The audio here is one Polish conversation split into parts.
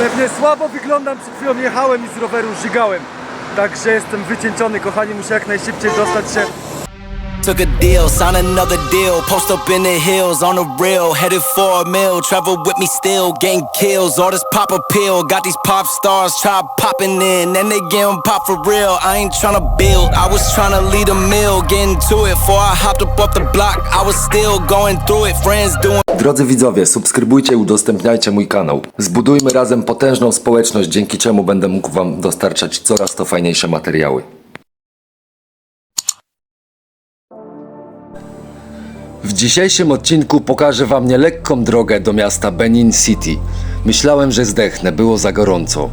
Pewnie słabo wyglądam, przed chwilą jechałem i z roweru żygałem. Także jestem wycieńczony, kochani, muszę jak najszybciej dostać się Took a deal, signed another deal. Post up in the hills on the real. Headed for a mill. Travel with me still. Gang kills. All this pop appeal. Got these pop stars try popping in. And they getting pop for real. I ain't tryna build. I was tryna lead a mill. Getting to it. Before I hopped up off the block. I was still going through it. Friends doing. Drodzy widzowie, subskrybujcie i udostępniajcie mój kanał. Zbudujmy razem potężną społeczność, dzięki czemu będę mógł Wam dostarczać coraz to fajniejsze materiały. W dzisiejszym odcinku pokażę Wam nielekką drogę do miasta Benin City. Myślałem, że zdechnę, było za gorąco.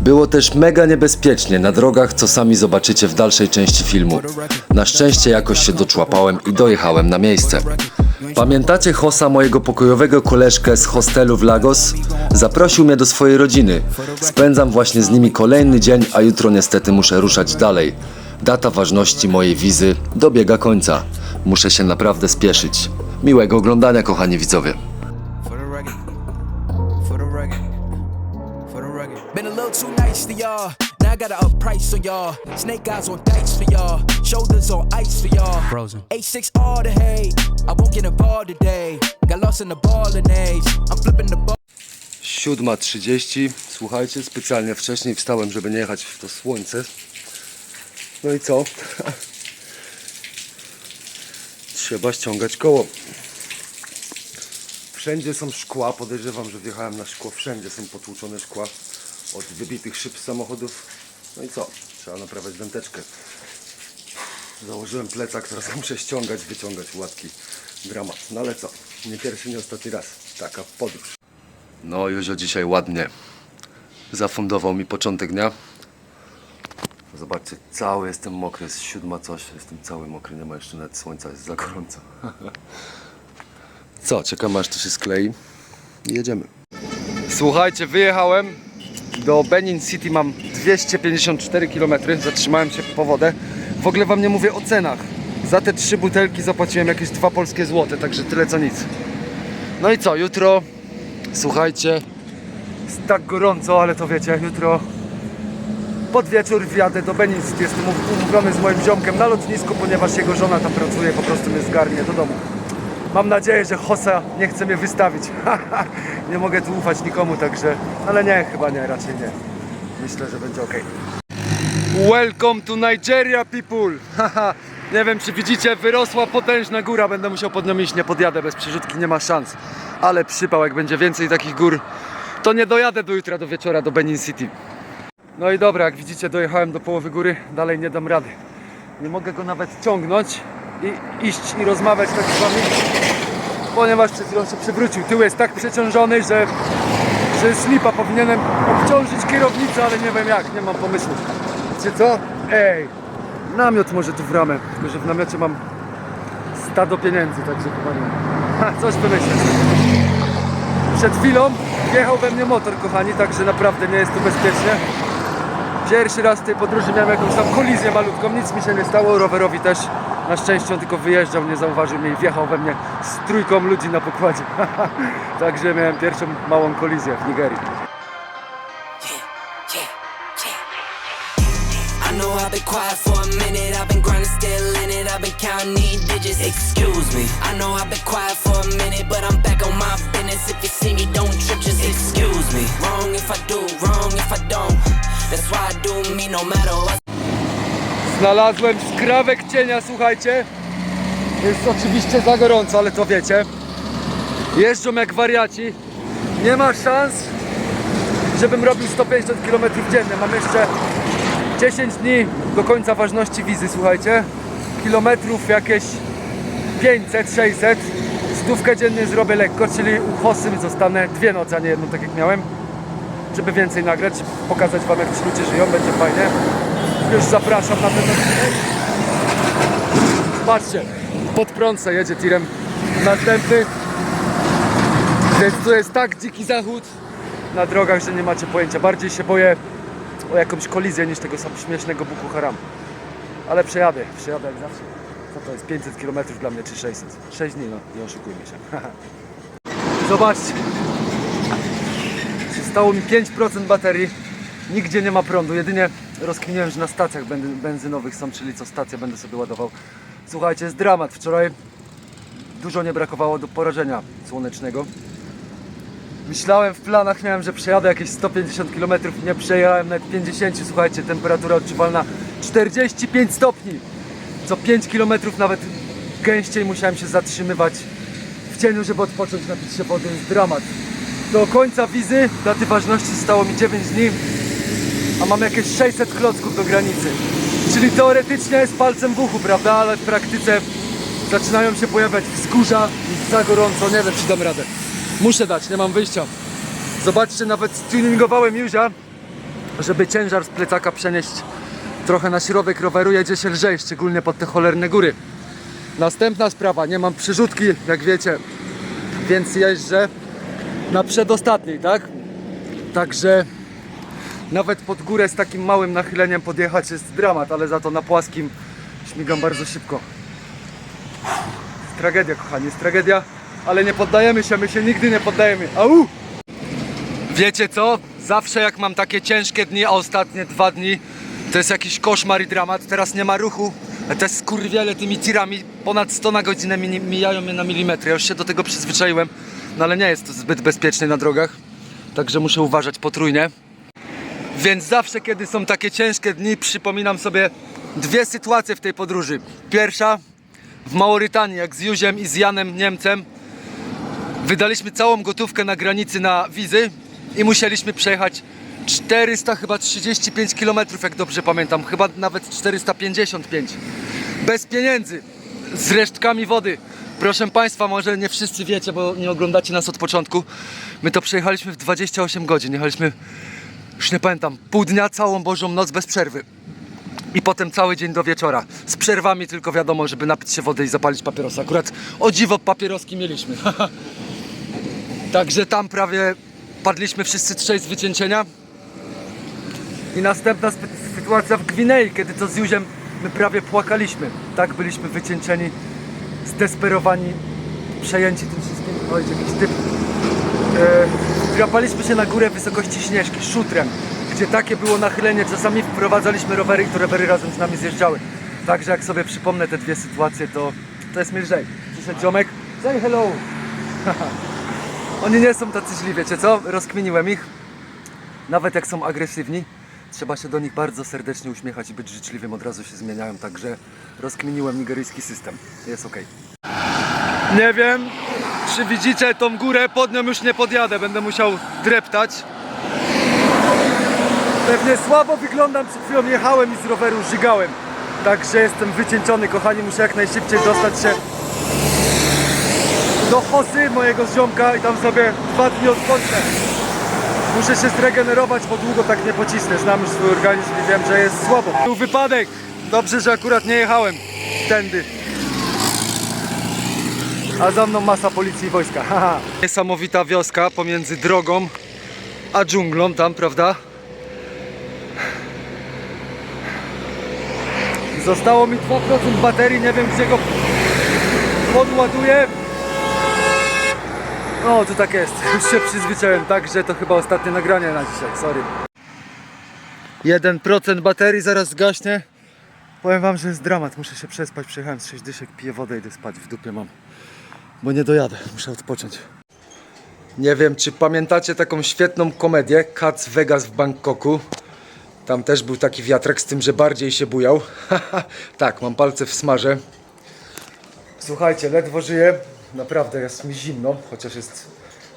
Było też mega niebezpiecznie na drogach, co sami zobaczycie w dalszej części filmu. Na szczęście jakoś się doczłapałem i dojechałem na miejsce. Pamiętacie Hosa, mojego pokojowego koleżkę z hostelu w Lagos? Zaprosił mnie do swojej rodziny. Spędzam właśnie z nimi kolejny dzień, a jutro niestety muszę ruszać dalej. Data ważności mojej wizy dobiega końca. Muszę się naprawdę spieszyć. Miłego oglądania, kochani widzowie. For the rugged. For the rugged. For the rugged. Been a little too nice to y'all. Now I gotta up price on y'all. Snake eyes on dice for y'all. Shoulders on ice for y'all. Frozen. A6 all the hate. I won't get involved today. Got lost in the ball and age. I'm flipping the ball. 7.30. Słuchajcie, specjalnie wcześniej wstałem, żeby nie jechać w to słońce. No i co? Trzeba ściągać koło. Wszędzie są szkła, podejrzewam, że wjechałem na szkło. Wszędzie są potłuczone szkła od wybitych szyb samochodów. No i co? Trzeba naprawiać węteczkę. Założyłem plecak, teraz muszę ściągać, wyciągać łatki. Dramat. No ale co? Nie pierwszy, nie ostatni raz. Taka podróż. No Józio dzisiaj ładnie zafundował mi początek dnia. Zobaczcie, cały jestem mokry, jest siódma coś, jestem cały mokry, nie ma jeszcze nawet słońca, jest za gorąco. Co, czekam aż to się sklei i jedziemy. Słuchajcie, wyjechałem do Benin City, mam 254 km, zatrzymałem się po wodę. W ogóle wam nie mówię o cenach. Za te trzy butelki zapłaciłem jakieś dwa polskie złote, także tyle co nic. No i co, jutro Słuchajcie, jest tak gorąco, ale to wiecie, jutro pod wieczór wjadę do Benin City. Jestem um- umówiony z moim ziomkiem na lotnisku, ponieważ jego żona tam pracuje, po prostu mnie zgarnie do domu. Mam nadzieję, że Hosa nie chce mnie wystawić. nie mogę tu ufać nikomu, także... Ale nie, chyba nie, raczej nie. Myślę, że będzie ok. Welcome to Nigeria, people! Nie wiem, czy widzicie, wyrosła potężna góra. Będę musiał pod nią iść, nie podjadę bez przerzutki, nie ma szans. Ale przypał, jak będzie więcej takich gór, to nie dojadę do jutra, do wieczora, do Benin City. No i dobra, jak widzicie, dojechałem do połowy góry, dalej nie dam rady. Nie mogę go nawet ciągnąć i iść i rozmawiać tak z wami, ponieważ przed chwilą się przewrócił. Tył jest tak przeciążony, że, że jest lipa. Powinienem obciążyć kierownicę, ale nie wiem jak, nie mam pomysłu. Wiecie co? Ej, namiot może tu w ramę, tylko że w namiocie mam stado pieniędzy, także chyba nie. Ha, coś wymyślę. Przed chwilą wjechał we mnie motor, kochani, także naprawdę nie jest tu bezpiecznie. Pierwszy raz w tej podróży miałem jakąś tam kolizję malutką, nic mi się nie stało, rowerowi też. Na szczęście on tylko wyjeżdżał, nie zauważył mnie i wjechał we mnie z trójką ludzi na pokładzie. także miałem pierwszą małą kolizję w Nigerii. Excuse me. Wrong if I do, wrong if I don't. That's why I do me no matter what. Znalazłem skrawek cienia, słuchajcie. Jest oczywiście za gorąco, ale to wiecie. Jeżdżą jak wariaci. Nie ma szans, żebym robił 150 km dziennie. Mam jeszcze 10 dni do końca ważności wizy, słuchajcie. Kilometrów jakieś 500, 600. Stówkę dziennie zrobię lekko, czyli u Hosy zostanę dwie noce, a nie jedną, tak jak miałem. Żeby więcej nagrać, pokazać wam jak ci ludzie żyją, będzie fajnie. Już zapraszam na ten odcinek. Patrzcie, pod prąd se jedzie tirem następny. Więc to jest tak dziki zachód na drogach, że nie macie pojęcia. Bardziej się boję o jakąś kolizję niż tego sam śmiesznego Buku Haram. Ale przejadę, przejadę jak zawsze. Co to jest 500 km dla mnie czy 600? 6 dni, no, nie oszukujmy się. Zobaczcie. Zostało mi 5% baterii. Nigdzie nie ma prądu. Jedynie rozkminiłem, że na stacjach benzy- benzynowych są, czyli co stacja będę sobie ładował. Słuchajcie, jest dramat. Wczoraj dużo nie brakowało do porażenia słonecznego. Myślałem w planach, miałem, że przejadę jakieś 150 km, nie przejechałem nawet 50, słuchajcie, temperatura odczuwalna 45 stopni. Co 5 km nawet gęściej musiałem się zatrzymywać w cieniu, żeby odpocząć, napić się wody, jest dramat. Do końca wizy, daty ważności zostało mi 9 dni, a mam jakieś 600 klocków do granicy. Czyli teoretycznie jest palcem w uchu, prawda, ale w praktyce zaczynają się pojawiać wzgórza, jest za gorąco, nie wiem czy dam radę. Muszę dać, nie mam wyjścia. Zobaczcie, nawet tuningowałem Juzia, żeby ciężar z plecaka przenieść trochę na środek roweru, jedzie się lżej, szczególnie pod te cholerne góry. Następna sprawa, nie mam przyrzutki, jak wiecie, więc jeżdżę na przedostatniej, tak? Także nawet pod górę z takim małym nachyleniem podjechać jest dramat, ale za to na płaskim śmigam bardzo szybko. Tragedia, kochani, jest tragedia, ale nie poddajemy się, my się nigdy nie poddajemy. Au! Wiecie co? Zawsze jak mam takie ciężkie dni, a ostatnie dwa dni, to jest jakiś koszmar i dramat. Teraz nie ma ruchu. Te skurwiele tymi tirami ponad 100 na godzinę mi- mijają mnie na milimetry. Ja już się do tego przyzwyczaiłem, no ale nie jest to zbyt bezpieczne na drogach. Także muszę uważać potrójnie. Więc zawsze, kiedy są takie ciężkie dni, przypominam sobie dwie sytuacje w tej podróży. Pierwsza w Małorytanii, jak z Juziem i z Janem Niemcem wydaliśmy całą gotówkę na granicy na wizy i musieliśmy przejechać 400 chyba 35 km, jak dobrze pamiętam, chyba nawet 455. Bez pieniędzy, z resztkami wody. Proszę Państwa, może nie wszyscy wiecie, bo nie oglądacie nas od początku. My to przejechaliśmy w 28 godzin. Jechaliśmy, już nie pamiętam, pół dnia, całą Bożą noc bez przerwy. I potem cały dzień do wieczora. Z przerwami tylko wiadomo, żeby napić się wody i zapalić papierosa. Akurat o dziwo papieroski mieliśmy. Także tam prawie padliśmy wszyscy trzej z wycieńczenia. I następna sytuacja w Gwinei, kiedy to z Juziem my prawie płakaliśmy. Tak byliśmy wycieńczeni, zdesperowani, przejęci tym wszystkim. Oj, jakiś typ. E, drapaliśmy się na górę wysokości Śnieżki, szutrem, gdzie takie było nachylenie. Czasami wprowadzaliśmy rowery te rowery razem z nami zjeżdżały. Także jak sobie przypomnę te dwie sytuacje, to, to jest mi lżej. Przyszedł ziomek, say hello. Oni nie są tacy źli, wiecie co? Rozkminiłem ich. Nawet jak są agresywni, trzeba się do nich bardzo serdecznie uśmiechać i być życzliwym, od razu się zmieniają. Także rozkminiłem nigeryjski system. Jest ok. Nie wiem, czy widzicie tą górę, pod nią już nie podjadę, będę musiał dreptać. Pewnie słabo wyglądam, przed chwilą jechałem i z roweru żygałem. Także jestem wycieńczony, kochani, muszę jak najszybciej dostać się do Hosy, mojego ziomka i tam sobie dwa dni odpocznę. Muszę się zregenerować, bo długo tak nie pocisnę. Znam już swój organizm i wiem, że jest słabo. Był wypadek. Dobrze, że akurat nie jechałem tędy. A za mną masa policji i wojska. Niesamowita wioska pomiędzy drogą a dżunglą tam, prawda? Zostało mi 2% baterii, nie wiem gdzie go podładuję. No, to tak jest. Już się przyzwyczaiłem, także to chyba ostatnie nagranie na dzisiaj, sorry. 1% baterii zaraz zgaśnie. Powiem wam, że jest dramat, muszę się przespać. Przejechałem z 6 dyszek, piję wodę, idę spać, w dupie mam. Bo nie dojadę, muszę odpocząć. Nie wiem, czy pamiętacie taką świetną komedię Cats Vegas w Bangkoku. Tam też był taki wiatrak, z tym, że bardziej się bujał. tak, mam palce w smarze. Słuchajcie, ledwo żyję. Naprawdę jest mi zimno, chociaż jest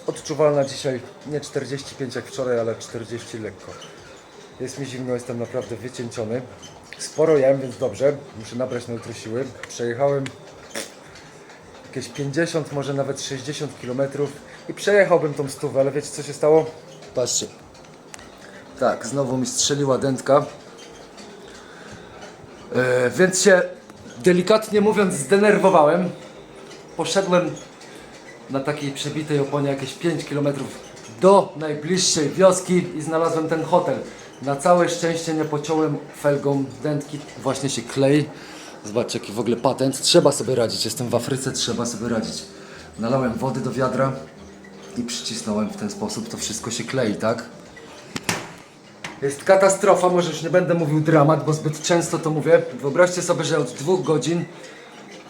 odczuwalna dzisiaj nie 45 jak wczoraj, ale 40 lekko. Jest mi zimno, jestem naprawdę wycieńczony. Sporo jem, więc dobrze. Muszę nabrać na jutro siły. Przejechałem jakieś 50, może nawet 60 km i przejechałbym tą stówę, ale wiecie co się stało? Patrzcie. Tak, znowu mi strzeliła dętka. E, więc się delikatnie mówiąc zdenerwowałem. Poszedłem na takiej przebitej oponie jakieś 5 km do najbliższej wioski i znalazłem ten hotel. Na całe szczęście nie pociąłem felgą dętki, właśnie się klei. Zobaczcie jaki w ogóle patent. Trzeba sobie radzić, jestem w Afryce, trzeba sobie radzić. Nalałem wody do wiadra i przycisnąłem w ten sposób, to wszystko się klei, tak? Jest katastrofa, może już nie będę mówił dramat, bo zbyt często to mówię. Wyobraźcie sobie, że od dwóch godzin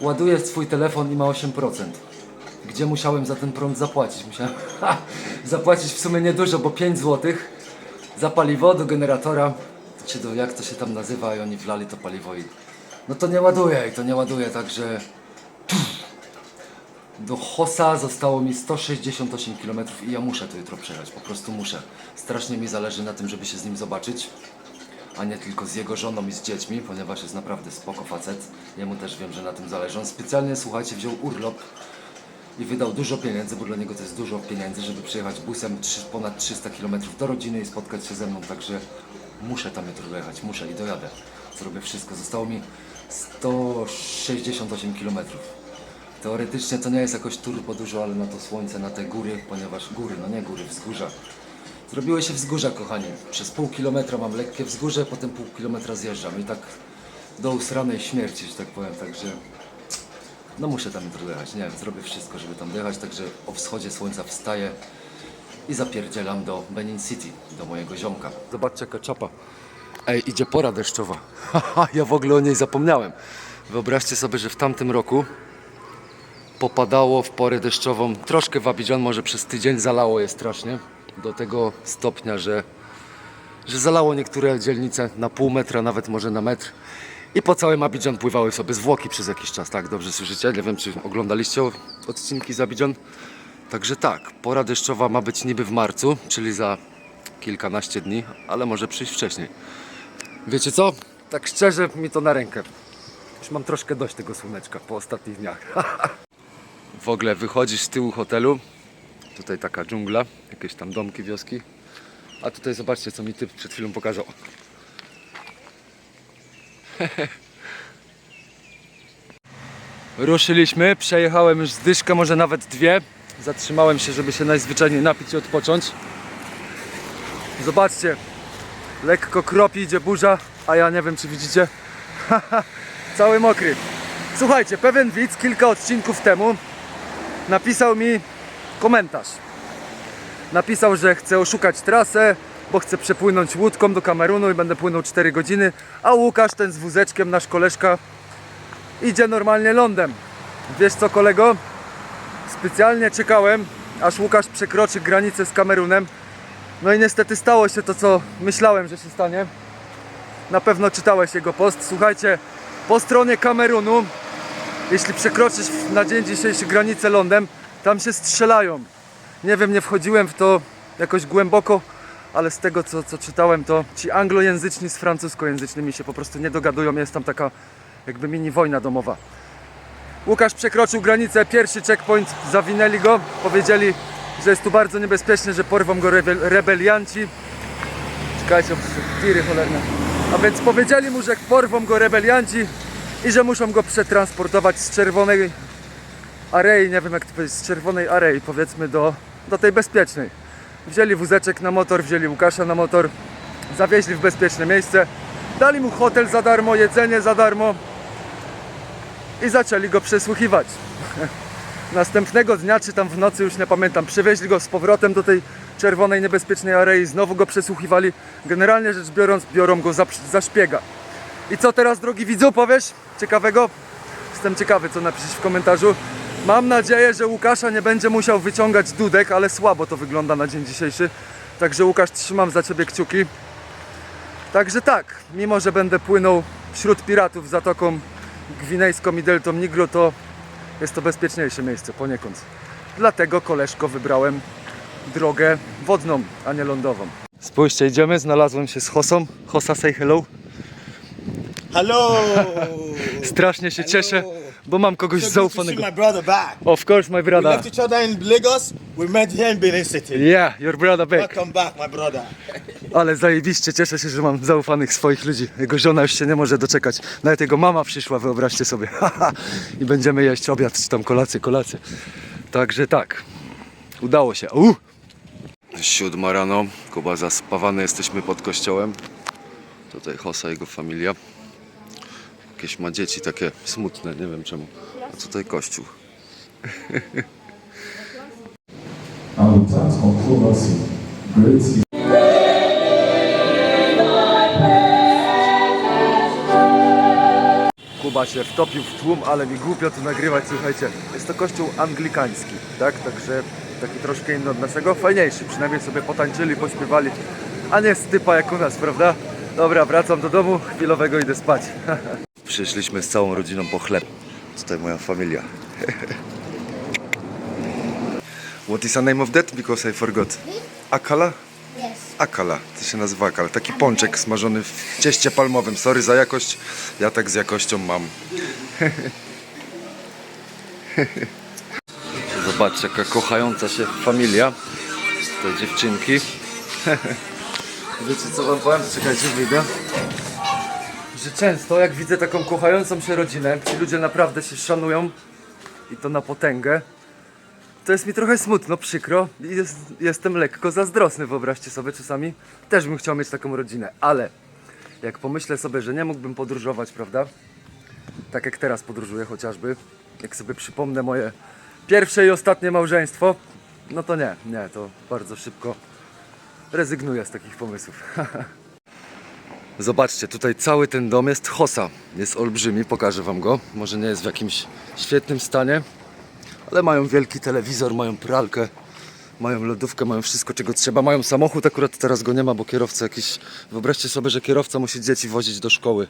ładuję swój telefon i ma 8%. Gdzie musiałem za ten prąd zapłacić? Musiałem zapłacić w sumie niedużo, bo 5 zł za paliwo do generatora, czy do jak to się tam nazywa i oni wlali to paliwo i no to nie ładuje i to nie ładuje, także do Hosa zostało mi 168 km i ja muszę to jutro przejechać, po prostu muszę. Strasznie mi zależy na tym, żeby się z nim zobaczyć, a nie tylko z jego żoną i z dziećmi, ponieważ jest naprawdę spoko facet. Jemu też wiem, że na tym zależy. On specjalnie, słuchajcie, wziął urlop i wydał dużo pieniędzy, bo dla niego to jest dużo pieniędzy, żeby przyjechać busem ponad 300 km do rodziny i spotkać się ze mną, także muszę tam jutro dojechać, muszę i dojadę. Zrobię wszystko. Zostało mi 168 km. Teoretycznie to nie jest jakoś turbo dużo, ale na to słońce, na te góry, ponieważ góry, no nie góry, wzgórza. Zrobiły się wzgórza, kochani. Przez pół kilometra mam lekkie wzgórze, potem pół kilometra zjeżdżam i tak do usranej śmierci, że tak powiem, także no muszę tam jutro dojechać, nie wiem, zrobię wszystko, żeby tam dojechać, także o wschodzie słońca wstaję i zapierdzielam do Benin City, do mojego ziomka. Zobaczcie jaka czapa. Ej, idzie pora deszczowa. Ja w ogóle o niej zapomniałem. Wyobraźcie sobie, że w tamtym roku popadało w porę deszczową. Troszkę w Abidjan, może przez tydzień zalało je strasznie. Do tego stopnia, że, że zalało niektóre dzielnice na pół metra, nawet może na metr. I po całym Abidjan pływały sobie zwłoki przez jakiś czas, tak? Dobrze słyszycie? Nie wiem, czy oglądaliście odcinki z Abidjan. Także tak, pora deszczowa ma być niby w marcu, czyli za kilkanaście dni, ale może przyjść wcześniej. Wiecie co? Tak szczerze mi to na rękę. Już mam troszkę dość tego słoneczka po ostatnich dniach. w ogóle wychodzisz z tyłu hotelu. Tutaj taka dżungla, jakieś tam domki, wioski. A tutaj zobaczcie, co mi typ przed chwilą pokazał. Ruszyliśmy, przejechałem już zdyszkę, może nawet dwie. Zatrzymałem się, żeby się najzwyczajniej napić i odpocząć. Zobaczcie, lekko kropi, idzie burza, a ja nie wiem czy widzicie, cały mokry. Słuchajcie, pewien widz kilka odcinków temu napisał mi komentarz. Napisał, że chce oszukać trasę, bo chce przepłynąć łódką do Kamerunu i będę płynął 4 godziny, a Łukasz ten z wózeczkiem, nasz koleżka, idzie normalnie lądem. Wiesz co kolego? Specjalnie czekałem, aż Łukasz przekroczy granicę z Kamerunem. No i niestety stało się to, co myślałem, że się stanie. Na pewno czytałeś jego post. Słuchajcie, po stronie Kamerunu, jeśli przekroczysz na dzień dzisiejszy granicę lądem, tam się strzelają. Nie wiem, nie wchodziłem w to jakoś głęboko, ale z tego, co, co czytałem, to ci anglojęzyczni z francuskojęzycznymi się po prostu nie dogadują. Jest tam taka jakby mini wojna domowa. Łukasz przekroczył granicę, pierwszy checkpoint, zawinęli go, powiedzieli, że jest tu bardzo niebezpiecznie, że porwą go rebel, rebelianci. Czekajcie, tiry cholerne. A więc powiedzieli mu, że porwą go rebelianci i że muszą go przetransportować z czerwonej arei, nie wiem jak to powiedzieć, z czerwonej arei powiedzmy do, do tej bezpiecznej. Wzięli wózeczek na motor, wzięli Łukasza na motor, zawieźli w bezpieczne miejsce, dali mu hotel za darmo, jedzenie za darmo i zaczęli go przesłuchiwać. Następnego dnia, czy tam w nocy, już nie pamiętam, przywieźli go z powrotem do tej czerwonej, niebezpiecznej arei, znowu go przesłuchiwali. Generalnie rzecz biorąc, biorą go za, za szpiega. I co teraz, drogi widzu, powiesz? Ciekawego? Jestem ciekawy, co napiszesz w komentarzu. Mam nadzieję, że Łukasza nie będzie musiał wyciągać dudek, ale słabo to wygląda na dzień dzisiejszy. Także Łukasz, trzymam za Ciebie kciuki. Także tak, mimo że będę płynął wśród piratów zatoką gwinejską i deltą Nigru, to jest to bezpieczniejsze miejsce poniekąd. Dlatego koleżko wybrałem drogę wodną, a nie lądową. Spójrzcie, idziemy, znalazłem się z Hosą. Hosa, say hello. Hello. Strasznie się cieszę, bo mam kogoś So zaufanego. my brother back. Of course, my We brother. left each other in Lagos. We met here in Benin City. Yeah, your brother back. Welcome back, my brother. Ale zajebiście, cieszę się, że mam zaufanych swoich ludzi. Jego żona już się nie może doczekać. Nawet jego mama przyszła, wyobraźcie sobie. I będziemy jeść obiad, czy tam kolację, kolację. Także tak, udało się. U! Siódma rano, Kuba zaspawany, jesteśmy pod kościołem. Tutaj Hosa, jego familia. Jakieś ma dzieci takie smutne, nie wiem czemu. A tutaj kościół. Great Kuba się wtopił w tłum, ale mi głupio tu nagrywać, słuchajcie. Jest to kościół anglikański, tak? Także taki troszkę inny od naszego, fajniejszy. Przynajmniej sobie potańczyli, pośpiewali, a nie stypa jak u nas, prawda? Dobra, wracam do domu, chwilowego idę spać. Przyszliśmy z całą rodziną po chleb. Tutaj moja familia. What is the name of that? Because I forgot. Akala? Yes. Akala, to się nazywa akala. Taki pączek smażony w cieście palmowym. Sorry za jakość, ja tak z jakością mam. Zobaczcie, jaka kochająca się familia. Te dziewczynki. Wiecie co wam powiem? Czekajcie, wyjdę. Że często jak widzę taką kochającą się rodzinę, ci ludzie naprawdę się szanują i to na potęgę, to jest mi trochę smutno, przykro i jest, jestem lekko zazdrosny, wyobraźcie sobie czasami. Też bym chciał mieć taką rodzinę, ale jak pomyślę sobie, że nie mógłbym podróżować, prawda? Tak jak teraz podróżuję chociażby, jak sobie przypomnę moje pierwsze i ostatnie małżeństwo, no to nie, nie, to bardzo szybko rezygnuję z takich pomysłów. Zobaczcie, tutaj cały ten dom jest hosa. Jest olbrzymi, pokażę wam go. Może nie jest w jakimś świetnym stanie, ale mają wielki telewizor, mają pralkę, mają lodówkę, mają wszystko czego trzeba. Mają samochód, akurat teraz go nie ma, bo kierowca jakiś... Wyobraźcie sobie, że kierowca musi dzieci wozić do szkoły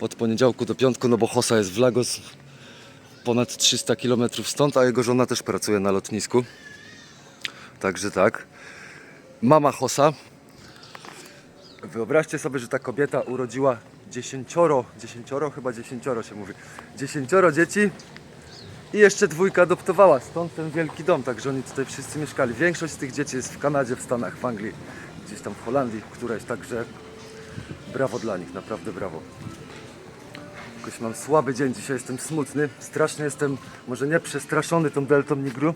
od poniedziałku do piątku, no bo Hosa jest w Lagos ponad 300 km stąd, a jego żona też pracuje na lotnisku. Także tak. Mama Hosa. Wyobraźcie sobie, że ta kobieta urodziła dziesięcioro, dziesięcioro, chyba dziesięcioro się mówi, dziesięcioro dzieci i jeszcze dwójka adoptowała, stąd ten wielki dom, także oni tutaj wszyscy mieszkali. Większość z tych dzieci jest w Kanadzie, w Stanach, w Anglii, gdzieś tam w Holandii, któreś, także brawo dla nich, naprawdę brawo. Jakoś mam słaby dzień, dzisiaj jestem smutny, strasznie jestem, może nie przestraszony tą deltą Nigru,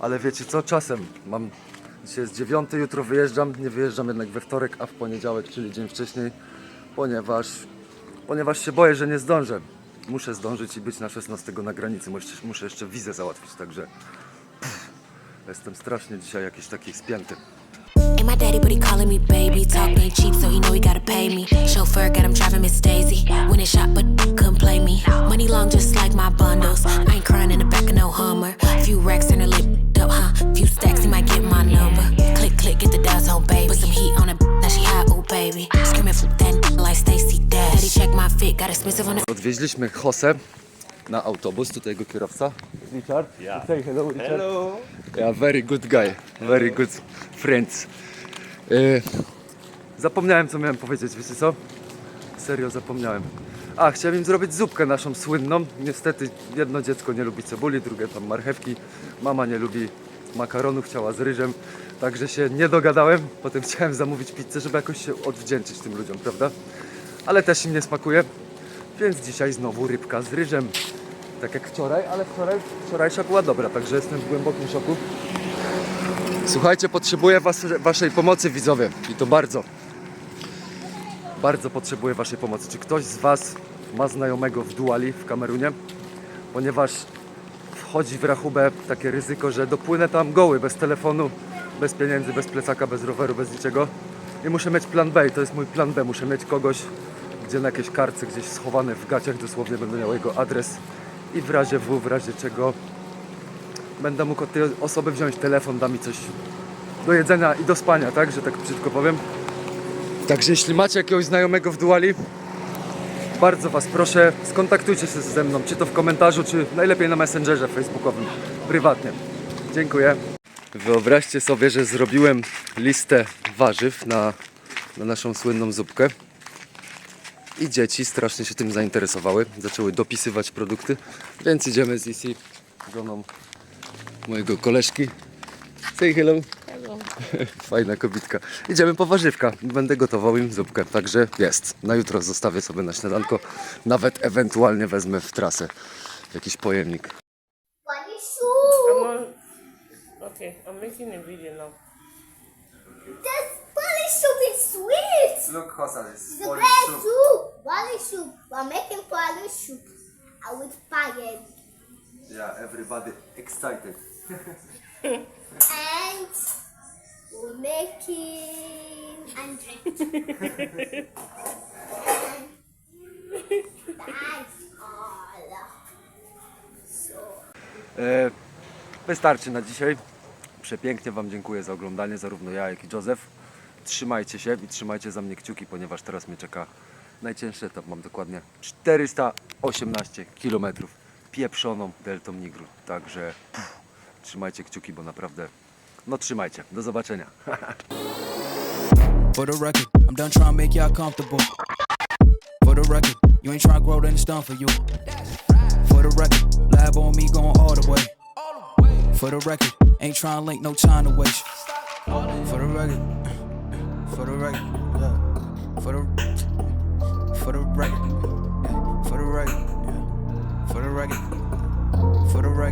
ale wiecie co, czasem mam, dzisiaj jest dziewiąty, jutro wyjeżdżam, nie wyjeżdżam jednak we wtorek, a w poniedziałek, czyli dzień wcześniej, ponieważ, ponieważ się boję, że nie zdążę. Muszę zdążyć i być na 16 na granicy, muszę, jeszcze wizę załatwić, także pff, jestem strasznie dzisiaj jakiś taki spięty. Ain't my daddy, but he calling me baby. Cheap, so he know he gotta pay me. Chauffeur got him driving Miss Daisy. Shot, but couldn't play me. Money long, just like my bundles. I ain't crying in the back of no Hummer. Few racks Odwieźliśmy Josę na autobus, tutaj jego kierowca. Richard? Yeah. Say hello, Richard. Hello. Yeah, very good guy, very good friends. Y, zapomniałem, co miałem powiedzieć, wiecie co? Serio zapomniałem. A, chciałem im zrobić zupkę naszą słynną. Niestety jedno dziecko nie lubi cebuli, drugie tam marchewki. Mama nie lubi makaronu, chciała z ryżem. Także się nie dogadałem. Potem chciałem zamówić pizzę, żeby jakoś się odwdzięczyć tym ludziom, prawda? Ale też im nie smakuje. Więc dzisiaj znowu rybka z ryżem. Tak jak wczoraj, ale wczoraj, wczorajsza była dobra, także jestem w głębokim szoku. Słuchajcie, potrzebuję was, waszej pomocy widzowie i to bardzo. Bardzo potrzebuję waszej pomocy. Czy ktoś z was ma znajomego w Duali w Kamerunie? Ponieważ wchodzi w rachubę takie ryzyko, że dopłynę tam goły, bez telefonu, bez pieniędzy, bez plecaka, bez roweru, bez niczego. I muszę mieć plan B i to jest mój plan B. Muszę mieć kogoś, gdzie na jakiejś kartce, gdzieś schowany w gaciach dosłownie będę miał jego adres i w razie W, w razie czego będę mógł od tej osoby wziąć telefon, da mi coś do jedzenia i do spania, tak, że tak brzydko powiem. Także jeśli macie jakiegoś znajomego w Duali, bardzo Was proszę, skontaktujcie się ze mną, czy to w komentarzu, czy najlepiej na Messengerze facebookowym, prywatnie. Dziękuję. Wyobraźcie sobie, że zrobiłem listę warzyw na, na naszą słynną zupkę. I dzieci strasznie się tym zainteresowały. Zaczęły dopisywać produkty, więc idziemy z Isi, żoną mojego koleżki. Say hello. Fajna kobitka. Idziemy po warzywka. Będę gotował im zupkę. Także jest. Na jutro zostawię sobie na śniadanko. Nawet ewentualnie wezmę w trasę jakiś pojemnik. I'm on. Okay, I'm making a video now. Soup is sweet. Look, Hosa, It's the best soup. Barley soup. We're making barley soup uh, with spaghetti. Yeah, everybody excited. And. We're making Andre. That's all. So. E, wystarczy na dzisiaj. Przepięknie Wam dziękuję za oglądanie, zarówno ja, jak i Józef. Trzymajcie się i trzymajcie za mnie kciuki, ponieważ teraz mnie czeka najcięższy etap. Mam dokładnie 418 km pieprzoną deltą Nigru. Także pff, trzymajcie kciuki, bo naprawdę, no trzymajcie. Do zobaczenia. For the record, I'm done trying to make y'all comfortable. For the record, you ain't trying to grow, then it's done for you. For the record, lab on me going all the way. For the record, ain't trying to link, no time to waste. For the record, for the record, yeah. For the, for the record, for the record, for the record, for the record.